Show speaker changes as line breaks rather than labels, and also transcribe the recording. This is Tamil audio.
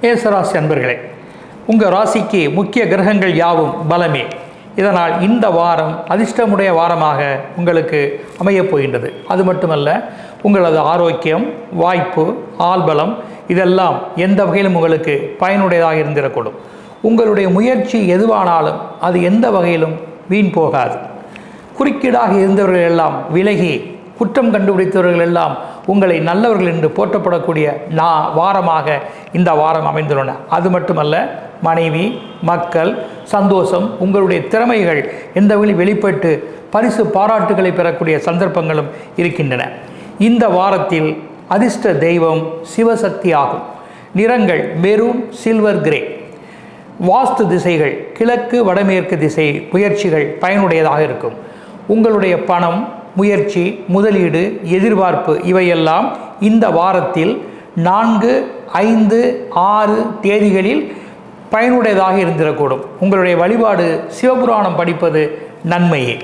மேசராசி அன்பர்களே உங்கள் ராசிக்கு முக்கிய கிரகங்கள் யாவும் பலமே. இதனால் இந்த வாரம் அதிர்ஷ்டமுடைய வாரமாக உங்களுக்கு அமையப் போகின்றது. அது மட்டுமல்ல உங்களது ஆரோக்கியம் வாய்ப்பு ஆள்பலம் இதெல்லாம் எந்த வகையிலும் உங்களுக்கு பயனுடையதாக இருந்திடக்கூடும் உங்களுடைய முயற்சி எதுவானாலும் அது எந்த வகையிலும் வீண் போகாது. குறுக்கீடாக இருந்தவர்கள் எல்லாம் விலகி குற்றம் கண்டுபிடித்தவர்கள் எல்லாம் உங்களை நல்லவர்கள் என்று போற்றப்படக்கூடிய நா வாரமாக இந்த வாரம் அமைந்துள்ளன. அது மட்டுமல்ல மனைவி மக்கள் சந்தோஷம் உங்களுடைய திறமைகள் எந்த வகையில் வெளிப்பட்டு பரிசு பாராட்டுகளை பெறக்கூடிய சந்தர்ப்பங்களும் இருக்கின்றன. இந்த வாரத்தில் அதிர்ஷ்ட தெய்வம் சிவசக்தி ஆகும். நிறங்கள் மெரூன் சில்வர் கிரே. வாஸ்து திசைகள் கிழக்கு வடமேற்கு திசை முயற்சிகள் பயனுடையதாக இருக்கும். உங்களுடைய பணம் முயற்சி முதலீடு எதிர்பார்ப்பு இவையெல்லாம் இந்த வாரத்தில் நான்கு ஐந்து ஆறு தேதிகளில் பயனுடையதாக இருந்திடக்கூடும். உங்களுடைய வழிபாடு சிவபுராணம் படிப்பது நன்மையே.